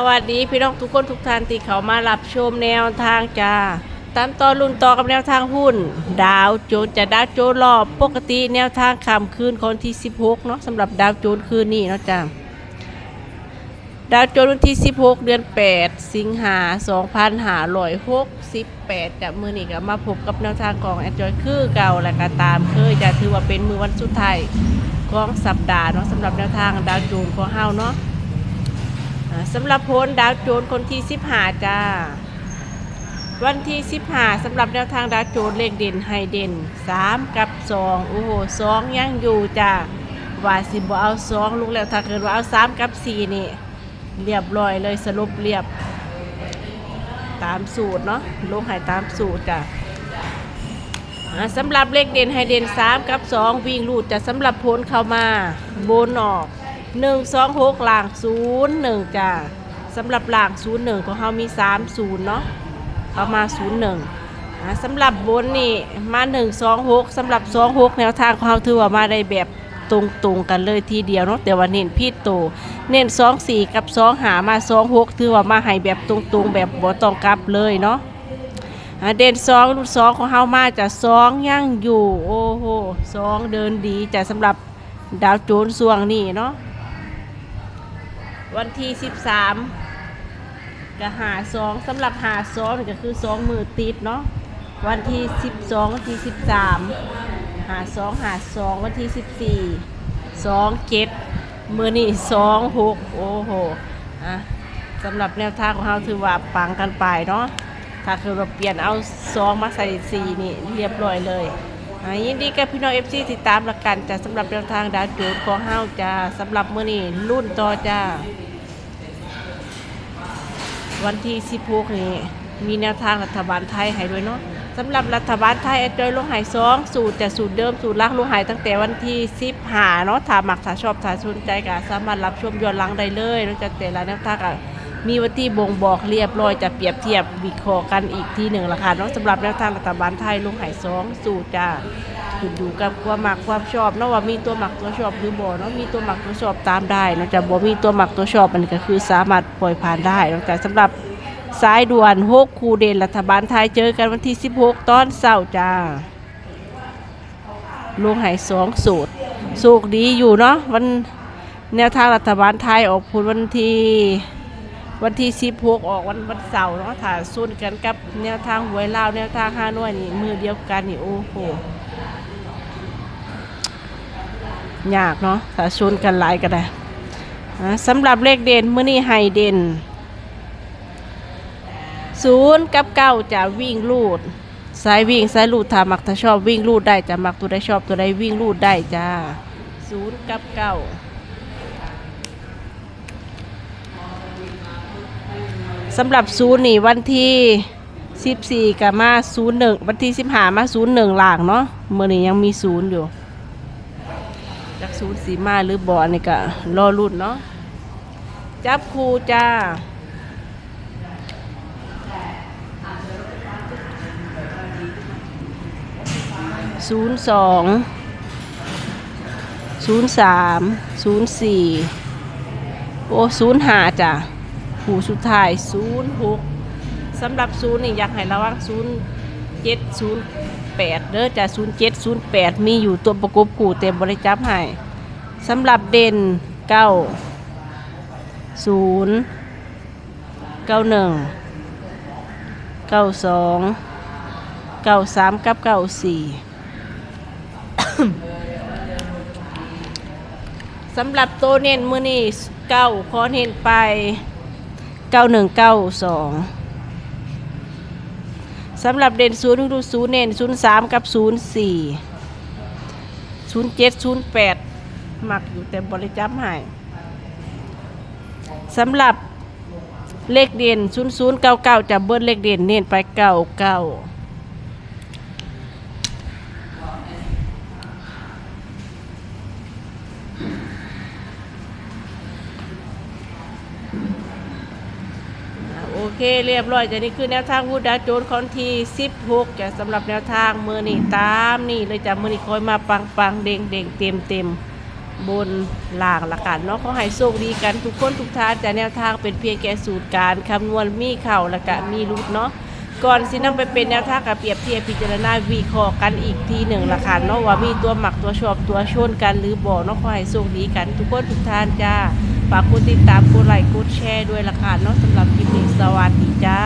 สวัสดีพี่น้องทุกคนทุกท่านที่เขามารับชมแนวทางจ้าตามต่อรุ่นต่อกับแนวทางหุ้น ดาวโจนจะดาวโจนรอบปกติแนวทางคำคืนคนที่ 16เนาะสำหรับดาวโจนคืนนี้เนาะจ้าดาวโจนวันที่ 16 เดือน 8 สิงหา2568จะมือนี้ก็มาพบกับแนวทางของแอดจอยคือเก่าและก็ตามเคยจะถือว่าเป็นมือวันสุดท้ายของสัปดาห์เนาะสำหรับแนวทางดาวโจนของเฮาเนาะ สำหรับโพลดาวโจนคนที่สิบหาจ้า วันที่สิบหาสำหรับแนวทางดาวโจนเลขเด่นไฮเด่นสามกับสองโอ้โหสองยังอยู่จ้าว่าสิบ่เอาสองลูกแล้วถ้าเกิดว่าเอาสามกับสี่นี่เรียบร้อยเลยสรุปเรียบ ตามสูตรเนาะลงให้ตามสูตรจ้ะอ่าสำหรับเลขเด่นไฮเด่นสามกับสองวิ่งลูดจะสำหรับโพลเข้ามาโบนออก หนึ่งสองหกหลางศูนย์หนึ่งจ้าสำหรับหลางศูนย์หนึ่งของเขามีสามศูนย์เนาะเอามาศูนย์หนึ่งสำหรับบนนี่มาหนึ่งสองหกสำหรับสองหกแนวทางของเขาถือว่ามาได้แบบตรงๆกันเลยทีเดียวเนาะแต่ว่าเน้นพี่โต เน้นสองสี่กับสองหามาสองหกถือว่ามาให้แบบตรงๆแบบบ่ต้องกลับเลยเนาะเด่นสองรุ่นสองของเขามาจะสองยังอยู่ โอ้โหสองเดินดีจะสำหรับดาวโจนส่วงนี่เนาะ วันที่13ก็หาสองสำหรับหาสองนี่ก็คือสองมือติดเนาะวันที่12วันที่13หาสองหาสองวันที่14สองเจ็ดมือนี่สองหกโอ้โหอะสำหรับแนวทางของเราถือว่าปังกันไปเนาะถ้าคือเราเปลี่ยนเอาสองมาใส่สี่นี่เรียบร้อยเลยอะยินดีกับพี่น้องเอฟซีติดตามละกันจะสำหรับแนวทางดาวโจนของเฮาจ้าสำหรับมือนี้รุ่นต่อจ้า วันที่ 16 นี้ มีแนวทางรัฐบาลไทยให้ด้วยเนาะสำหรับรัฐบาลไทยอดจอยลงหายสองสูตรแต่สูตรเดิมสูตรลักลงหายตั้งแต่วันที่10หาเนาะถ้ามักถ้าชอบถ้าสนใจก็สามารถรับชมย้อนหลังได้เลยแล้วจะแต่ละแนวทางก็มีวันที่บ่งบอกเรียบร้อยจะเปรียบเทียบวิเคราะห์กันอีกทีหนึ่งละค่ะเนาะสำหรับแนวทางรัฐบาลไทยลงหายสองสูตรจ้า ขึ้นอยู่กับความหมักความชอบเนาะว่ามีตัวหมักตัวชอบหรือบ่เนาะมีตัวหมักตัวชอบตามได้เนาะจะบ่มีตัวหมักตัวชอบมันก็คือสามารถปล่อยผ่านได้เนาะแต่สำหรับสายด่วนหกคูเดนรัฐบาลไทยเจอกันวันที่ 16 ตอนเสาร์จ้าลงหายสองสูตรสูกดีอยู่เนาะวันแนวทางรัฐบาลไทยออกผลวันที่วันที่16ออกวันวันเสาร์เนาะถ้าส่วนกันกับแนวทางหวยลาวแนวทางฮานอยนี่มือเดียวกันนี่โอ้โห ยากเนาะถ้าชนกันหลายก็ได้อ่าสำหรับเลขเด่นมื้อนี้ให้เด่นศูนย์กับเก้าจะวิ่งลูดสายวิ่งสายลูดถ้ามักถ้าชอบวิ่งลูดได้จะมักตัวใดชอบตัวใดวิ่งลูดได้จ้าศูนย์กับเก้าสำหรับศูนย์นี่วันที่สิบสี่กับมาศูนย์หนึ่งวันที่สิบห้ามาศูนย์หนึ่งหลางเนาะเมื่อนี้ยังมีศูนย์อยู่ ศูนย์สีมาหรือบ่อนี่ก็รอรุ่นเนาะจับครูจ้าศูนย์สองศูนย์สามศูนย์สี่โอ้ศูนย์หาจ้ะผู้สุดท้ายศูนย์หกสำหรับศูนย์นี่อยากให้ระวังศูนย์เจ็ดศูนย์แปดเด้อจ้ะศูนย์เจ็ดศูนย์แปดมีอยู่ตัวประกบกูเต็มบริจับให้ สำหรับเด่นเก้าศูนย์เก้าหนึ่งเก้าสองเก้าสามกับเก้าสี่สำหรับตัวเน้นมือนี่เก้าขอเน้นไปเก้าหนึ่งเก้าสองสำหรับเด่นศูนย์ดูศูนย์เน้นศูนย์สามกับศูนย์สี่ศูนย์เจ็ดศูนย์แปด หมักอยู่แต่บริจาคให้สำหรับเลขเด่นศูนย์ศูนย์เก้าเก้าจะเบิ้ลเลขเด่นเน้นไปเก้าเก้าโอเคเรียบร้อยจะนี่คือแนวทางวูดดาโจนคอนที16จะสำหรับแนวทางมือนี่ตามนี่เลยจะมือนี่คอยมาปังปังเด้งเด้งเต็มเต็ม บนล่างละกันเนาะขอให้โชคดีกันทุกคนทุกท่านแต่แนวทางเป็นเพียงแค่สูตรการคำนวณมีเข่าและก็มีรุดเนาะก่อนสินำไปเป็นแนวทางกับเปรียบเทียบพิจารณาวิเคราะห์กันอีกทีหนึ่งละกันเนาะว่ามีตัวหมักตัวชอบตัวชนกันหรือบ่เนาะขอให้โชคดีกันทุกคนทุกท่านจ้าฝากกดติดตามกดไลค์กดแชร์ด้วยละกันเนาะสำหรับคลิปนี้สวัสดีจ้า